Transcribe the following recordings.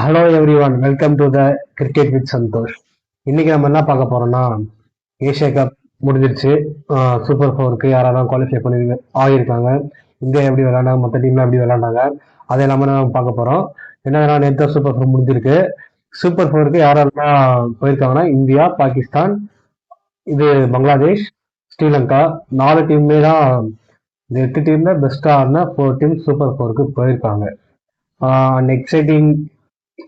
Hello everyone welcome to the cricket with Santhosh இன்னைக்கு நம்ம என்ன பார்க்க போறோம்னா ஏஷியா கப் முடிஞ்சிருச்சு. சூப்பர் ஃபோருக்கு யாரெல்லாம் குவாலிஃபை பண்ணி ஆகியிருக்காங்க. இந்தியா எப்படி விளாண்டாங்க மற்ற டீம்லாம் எப்படி விளாண்டாங்க அதை எல்லாமே நம்ம பார்க்க போறோம். என்னன்னா நேற்று சூப்பர் ஃபோர் முடிஞ்சிருக்கு. சூப்பர் ஃபோருக்கு யாரெல்லாம் போயிருக்காங்கன்னா இந்தியா பாகிஸ்தான் இது பங்களாதேஷ் ஸ்ரீலங்கா. நாலு டீம்மே தான் இந்த எட்டு டீம்ல பெஸ்டா ஆடின ஃபோர் டீம் சூப்பர் ஃபோருக்கு போயிருக்காங்க. அண்ட் எக்ஸைட்டிங்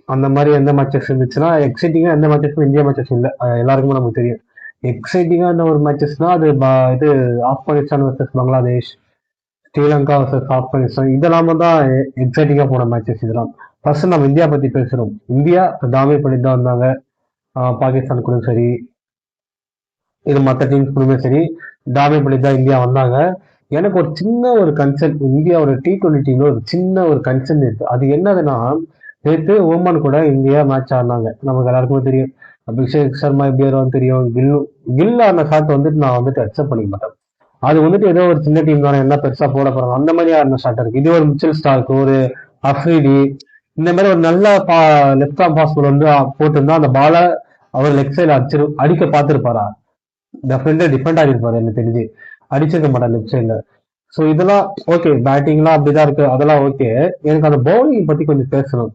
அந்த மாதிரி எந்த மேட்சஸ் இருந்துச்சுன்னா எக்ஸைட்டிங்காக எந்த மேட்சஸும் இந்தியா மேட்சஸ் இல்லை. எல்லாருக்குமே நமக்கு தெரியும். எக்ஸைட்டிங்கான ஒரு மேட்சஸ்னா அது ப- இது ஆப்கானிஸ்தான் வர்சஸ் பங்களாதேஷ் ஸ்ரீலங்கா வர்சஸ் ஆப்கானிஸ்தான். இதெல்லாம தான் எக்ஸைட்டிங்காக போன மேட்சஸ் இதெல்லாம். ஃபர்ஸ்ட் நம்ம இந்தியா பற்றி பேசுகிறோம் இந்தியா டாமினேட் பண்ணி தான் வந்தாங்க. பாகிஸ்தான் கூட சரி. இது மற்ற டீம்ஸ் கூடமே சரி. டாமினேட் பண்ணி தான் இந்தியா வந்தாங்க. எனக்கு ஒரு சின்ன ஒரு கன்சர்ன் இந்தியாவோட டி டுவெண்ட்டி டீம்ல ஒரு சின்ன ஒரு கன்சர்ன் இருக்கு. அது என்னதுன்னா நேற்று ஓமான் கூட இந்தியா மேட்ச் ஆடினாங்க நமக்கு எல்லாருக்குமே தெரியும். அபிஷேக் சர்மா எப்படி வருவான்னு தெரியும். கில்லு கில் ஆன ஷாட் வந்துட்டு நான் வந்துட்டு அக்செப்ட் பண்ணிக்க மாட்டேன். அது வந்துட்டு ஏதோ ஒரு சின்ன டீம் தானே என்ன பெருசா போட போறாங்க? அந்த மாதிரி ஆடின ஷாட் இருக்கு. இது ஒரு மிச்சல் ஸ்டார்க் ஒரு அஃப்ரிடி இந்த மாதிரி ஒரு நல்ல பா லெஃப்ட் ஆம் பாஸ் வந்து போட்டிருந்தா அந்த பாலை அவர் லெக் சைடில் அடிச்சிரு அடிக்க பார்த்துருப்பாரா? டெஃபினட்டா டிஃபெண்ட் ஆகிருப்பாரு எனக்கு தெரிஞ்சு. அடிச்சிருக்க மாட்டார் லெஃப்ட் சைட்ல ஸோ இதெல்லாம் ஓகே பேட்டிங்லாம் அப்படிதான் இருக்கு. அதெல்லாம் ஓகே எனக்கு அந்த பவுலிங் பத்தி கொஞ்சம் பேசணும்.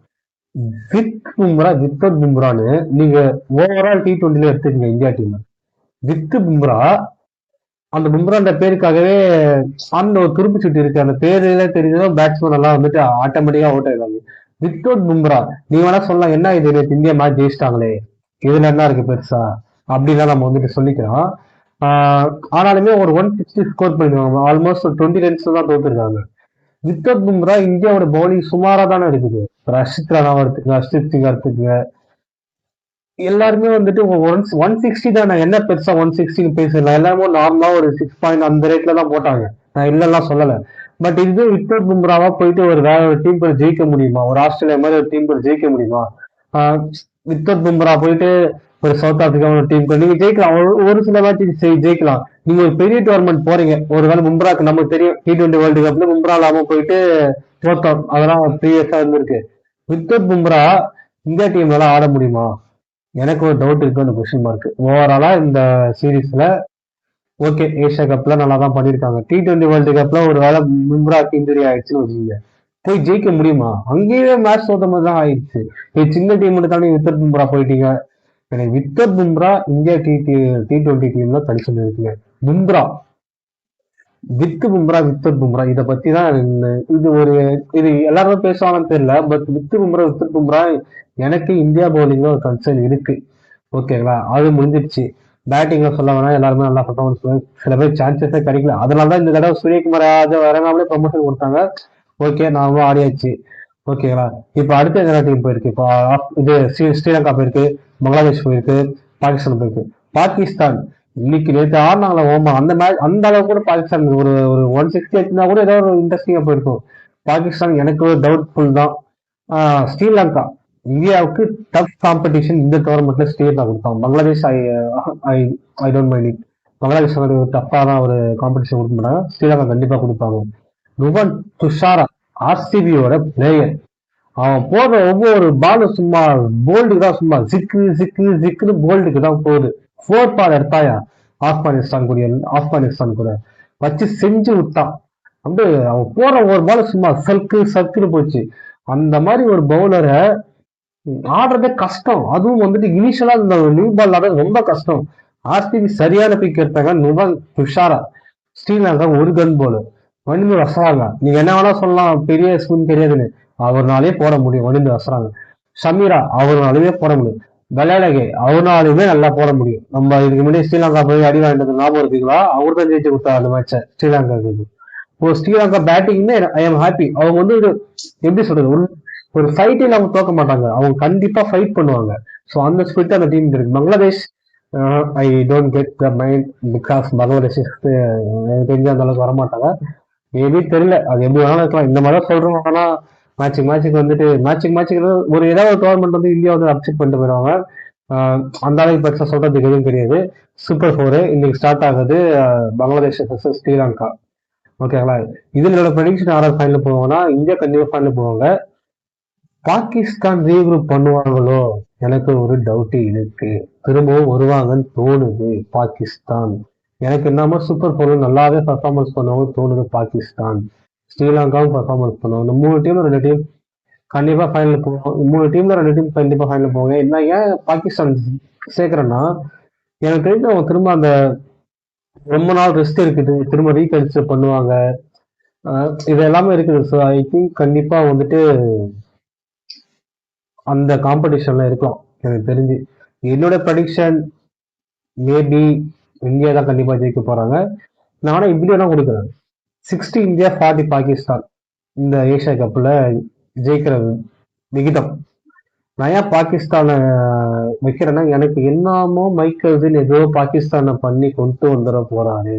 வித் பும்ரா வித்தவுட் பும்ரான்னு நீங்க ஓவரால் டி டுவெண்ட்டில எடுத்துக்கங்க இந்தியா டீம் வித் பும்ரா அந்த பும்ரான்ற பேருக்காகவே அந்த ஒரு துருப்பு சுட்டி இருக்கு. அந்த பேர்ல தெரிஞ்சதும் பேட்ஸ்மேன் எல்லாம் வந்துட்டு ஆட்டோமேட்டிக்கா அவுட் ஆயிடுவாங்க. வித்தவுட் பும்ரா நீ வேணா சொல்லலாம் என்ன இது? நேத்து இந்தியா மேட்ச் ஜெயிச்சிட்டாங்களே. இதுல என்ன இருக்கு பெருசா? அப்படிலாம் நம்ம வந்துட்டு சொல்லிக்கிறோம் ஆனாலுமே ஒரு ஒன் சிக்ஸ்டி ஸ்கோர் பண்ணிடுவாங்க. ஆல்மோஸ்ட் ஒரு டுவெண்ட்டி ரன்ஸ் தான் தோத்துருக்காங்க. வித்தவுட் பும்ரா இந்தியாவோட பவுலிங் சுமாரா தானே இருக்குது. ரஷித் ராணாவை எடுத்துக்கங்க ஹர்ஷித் சிங் எடுத்துக்கங்க எல்லாருமே வந்துட்டு ஒன் ஒன் சிக்ஸ்டி தான்? நான் என்ன பெருசா ஒன் சிக்ஸ்டின்னு பேசல. எல்லாருமே நார்மலா ஒரு சிக்ஸ் பாயிண்ட் அந்த ரேட்ல தான் போட்டாங்க. நான் இல்லைலாம் சொல்லல. பட் இது விக்டர் பும்ராவா போயிட்டு ஒரு வேற ஒரு டீம் ஜெயிக்க முடியுமா? ஒரு ஆஸ்திரேலியா மாதிரி ஒரு டீம் ஜெயிக்க முடியுமா? விக்டர் பும்ரா போயிட்டு ஒரு சவுத் ஆப்பிரிக்காவோட ஒரு டீம் நீங்க ஜெயிக்கலாம். ஒரு- ஒரு சில மேட்ச் ஜெயிக்கலாம். நீங்க ஒரு பெரிய டோர்னமெண்ட் போறீங்க. ஒருவேளை மும்ராக்கு நமக்கு தெரியும். டி டுவெண்டி வேர்ல்டு கப்ல மும்ரா இல்லாம போயிட்டு தோத்தோம். அதெல்லாம் ப்ரீவியஸா இருந்திருக்கு. வித்தவுட் பும்ரா இந்தியா டீம்ல ஆட முடியுமா? எனக்கு ஒரு டவுட் இருக்கு அந்த கொஸ்டின் மார்க் ஓவராலா இந்த சீரீஸ்ல ஓகே ஏஷியா கப்ல நல்லா தான் பண்ணிருக்காங்க டி டுவெண்டி வேர்ல்டு கப்ல ஒரு வேளை மும்ராக்கு இன்ஜுரி ஆயிடுச்சுன்னு வச்சுக்கோங்க. போய் ஜெயிக்க முடியுமா? அங்கேயே மேட்ச் தோத்த மாதிரி தான் ஆயிடுச்சு சின்ன டீம் தானே வித்தர் பும்ரா போயிட்டீங்க. எனக்கு without Bumrah India T T twenty டீம்ல தனி சொல்லியிருக்கீங்க பும்ரா வித் பும்ரா வித்தர் பும்ரா இதை பத்தி தான் இது ஒரு இது எல்லாருமே பேசுவாங்கன்னு தெரியல but with Bumrah without Bumrah எனக்கு இந்தியா பவுலிங்ல ஒரு கன்சர்ன் இருக்கு. ஓகேங்களா அது முடிஞ்சிருச்சு. பேட்டிங்ல சொல்ல வேணா எல்லாருமே நல்லா பர்ஃபார்மன்ஸ் சில பேர் சான்சஸே கிடைக்கல. அதனால தான் இந்த தடவை சூரியகுமார் அதை இறங்காமலே ப்ரமோஷன் கொடுத்தாங்க. ஓகே நாமளும் ஆடியாச்சு. ஓகேங்களா? இப்போ அடுத்த எந்த நாட்டுக்கு போயிருக்கு. இப்போ இது ஸ்ரீ- ஸ்ரீலங்கா போயிருக்கு பங்களாதேஷ் போயிருக்கு பாகிஸ்தான் போயிருக்கு. பாகிஸ்தான் இன்னைக்கு நேற்று ஆடினாங்களா ஓமா அந்த மேட்ச் அந்த அளவுக்கு கூட பாகிஸ்தான் ஒரு ஒரு ஒன் சிக்ஸ்டி வச்சிருந்தா கூட ஏதோ ஒரு இன்ட்ரெஸ்டிங்காக போயிருக்கும். பாகிஸ்தான் எனக்கு ஒரு டவுட்ஃபுல் தான். ஸ்ரீலங்கா இந்தியாவுக்கு டஃப் காம்படிஷன் இந்த டோர்னமெண்ட்ல ஸ்ரீலங்கா கொடுப்பாங்க Bangladesh I I I don't mind it Bangladesh ஒரு டஃப்பான ஒரு காம்படிஷன் கொடுக்க மாட்டாங்க. ஸ்ரீலங்கா கண்டிப்பாக கொடுப்பாங்க. ருவன் துஷாரா ஆர்சிபியோட பிளேயர் அவன் போடுற ஒவ்வொரு பாலும் சும்மா போல்டுக்கு தான் சும்மா சிக்கு சிக்கு சிக்குன்னு போல்டுக்கு தான் போகுது. ஃபோர் பால் எடுத்தாயா? ஆப்கானிஸ்தான் கூட ஆப்கானிஸ்தான் கூட. வச்சு செஞ்சு விட்டான். வந்து அவன் போற ஒரு பால் சும்மா சர்க்கு சர்க்குன்னு போச்சு. அந்த மாதிரி ஒரு பவுலரை ஆடுறதே கஷ்டம். அதுவும் வந்துட்டு இனிஷியலா இந்த நியூ பால் ஆடுறது ரொம்ப கஷ்டம். ஆர்சிபி சரியான பிக் எடுத்தாங்க. நுவன் துஷாரா. ஸ்ரீலங்கா ஒரு கன் போல் வணிந்து வசராங்க நீங்க என்ன வேணா சொல்லலாம் பெரிய ஸ்கூல் தெரியாதுன்னு. அவர்னாலே போட முடியும் வணிந்து வசராங்க ஷமீரா அவர்னாலுமே போட முடியும். விளையாடகே அவர்னாலுமே நல்லா போட முடியும். நம்ம இதுக்கு முன்னாடி ஸ்ரீலங்கா போய் அடி வாங்கினது ஞாபகம் இருக்குங்களா? அவர் தான் ஜெயிச்சு கொடுத்தாரு அந்த மேட்சை ஸ்ரீலங்காவுக்கு இப்போ ஸ்ரீலங்கா பேட்டிங்னு ஐ எம் ஹாப்பி அவங்க வந்து ஒரு எப்படி சொல்றது ஒரு ஒரு ஃபைட்டில் அவங்க தோக்க மாட்டாங்க. அவங்க கண்டிப்பா ஃபைட் பண்ணுவாங்க. ஸோ அந்த ஸ்பிரிட் அந்த டீம் இருக்கு. Bangladesh I don't get the mind because Bangladesh எனக்கு தெரிஞ்ச அந்த அளவுக்கு வரமாட்டாங்க. மேபி தெரியல. அது எப்படி வேணாலும் இருக்கலாம். இந்த மாதிரி தான் சொல்றோம் ஆனா மேட்சிங் மேட்சுக்கு வந்துட்டு மேட்சிங் மேட்சுக்கு ஒரு ஏதாவது ஒரு டோர்னமெண்ட் வந்து இந்தியா வந்து அப்செட் பண்ணிட்டு போயிடுவாங்க. அந்த அளவுக்கு பெருசாக சொல்றதுக்கு எதுவும் கிடையாது. சூப்பர் ஃபோரு இன்னைக்கு ஸ்டார்ட் ஆகுது. பங்களாதேஷ் ஸ்ரீலங்கா. ஓகேங்களா இதில் என்னோட ப்ரெடிக்ஷன் யாராவது ஃபைனல் போவாங்கன்னா இந்தியா கண்டிப்பாக ஃபைனல் போவாங்க. பாகிஸ்தான் ரீக்ரூப் பண்ணுவாங்களோ? எனக்கு ஒரு டவுட்டு இருக்கு. திரும்பவும் வருவாங்கன்னு தோணுது பாகிஸ்தான். எனக்கு என்னமோ சூப்பர் போல நல்லாவே பர்ஃபார்மன்ஸ் பண்ணுவாங்க தோணுது பாகிஸ்தான் ஸ்ரீலங்காவும் பர்ஃபார்மன்ஸ் பண்ணுவாங்க இந்த மூணு டீம் ரெண்டு டீம் கண்டிப்பாக ஃபைனல் போவோம். மூணு டீம்ல ரெண்டு டீம் கண்டிப்பாக ஃபைனல் போவாங்க. என்ன ஏன் பாகிஸ்தான் சேர்க்குறேன்னா எனக்கு தெரிஞ்சு அவங்க திரும்ப அந்த ரொம்ப நாள் ரெஸ்ட் இருக்குது. திரும்ப ரீகல்ச்சர் பண்ணுவாங்க. இது எல்லாமே இருக்குது. ஸோ ஐ திங்க் கண்டிப்பாக வந்துட்டு அந்த காம்படிஷன்ல இருக்கலாம். எனக்கு தெரிஞ்சு. என்னோட ப்ரடிக்ஷன் மேபி இந்தியா தான் கண்டிப்பா ஜெயிக்க போறாங்க. நானும் இப்படி வேணா கொடுக்குறேன். சிக்ஸ்டி இந்தியா ஃபார்ட்டி பாகிஸ்தான் இந்த ஏஷியா கப்ல ஜெயிக்கிற விகிதம். நான் ஏன் பாகிஸ்தானை வைக்கிறேன்னா எனக்கு என்னமோ மைக்கேசன் ஏதோ பாகிஸ்தானை பண்ணி கொண்டு வந்துட போறாரு.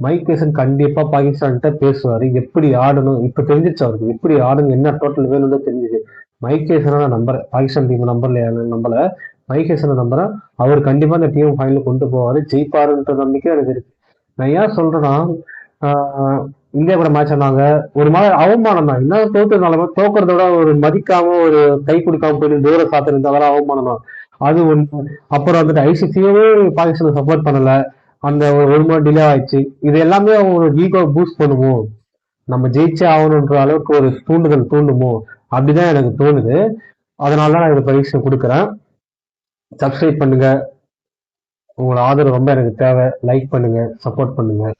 மைக்கேசன் கண்டிப்பா பாகிஸ்தான்கிட்ட பேசுவாரு. எப்படி ஆடணும்? இப்ப தெரிஞ்சிச்சு அவருக்கு. எப்படி ஆடணும்? என்ன டோட்டல் வேணும்னு தெரிஞ்சுது மைக்கேசனா நான் நம்புறேன். பாகிஸ்தான் டீம் நம்பர்ல நம்பல. மைக்கேசனை நம்புறேன் அவர் கண்டிப்பா இந்த டீம் ஃபைனல் கொண்டு போவாரு. ஜெயிப்பாருன்ற நம்பிக்கை எனக்கு இருக்கு. நான் ஏன் சொல்றேன்னா இந்தியா கூட மேட்ச் ஆனாங்க. ஒரு மாதிரி அவமானம் தான். என்ன தோத்துனாலுமே தோக்குறத விட ஒரு மதிக்காம ஒரு கை கொடுக்காம போயிட்டு தூர காத்திருந்தா அதெல்லாம் அவமானம் தான். அது ஒண்ணு. அப்புறம் வந்துட்டு ஐசிசியும் பாகிஸ்தான் சப்போர்ட் பண்ணல. அந்த ஒரு மாதிரி டிலே ஆயிடுச்சு. இது எல்லாமே அவங்க ஈகோ பூஸ்ட் பண்ணுமோ? நம்ம ஜெயிச்சே ஆகணுன்ற அளவுக்கு ஒரு தூண்டுதல் தூண்டுமோ? அப்படிதான் எனக்கு தோணுது. அதனால தான் நான் இந்த பரீட்சை கொடுக்குறேன். சப்ஸ்கிரைப் பண்ணுங்க. உங்களோட ஆதரவு ரொம்ப எனக்கு தேவை. லைக் பண்ணுங்க. சப்போர்ட் பண்ணுங்க.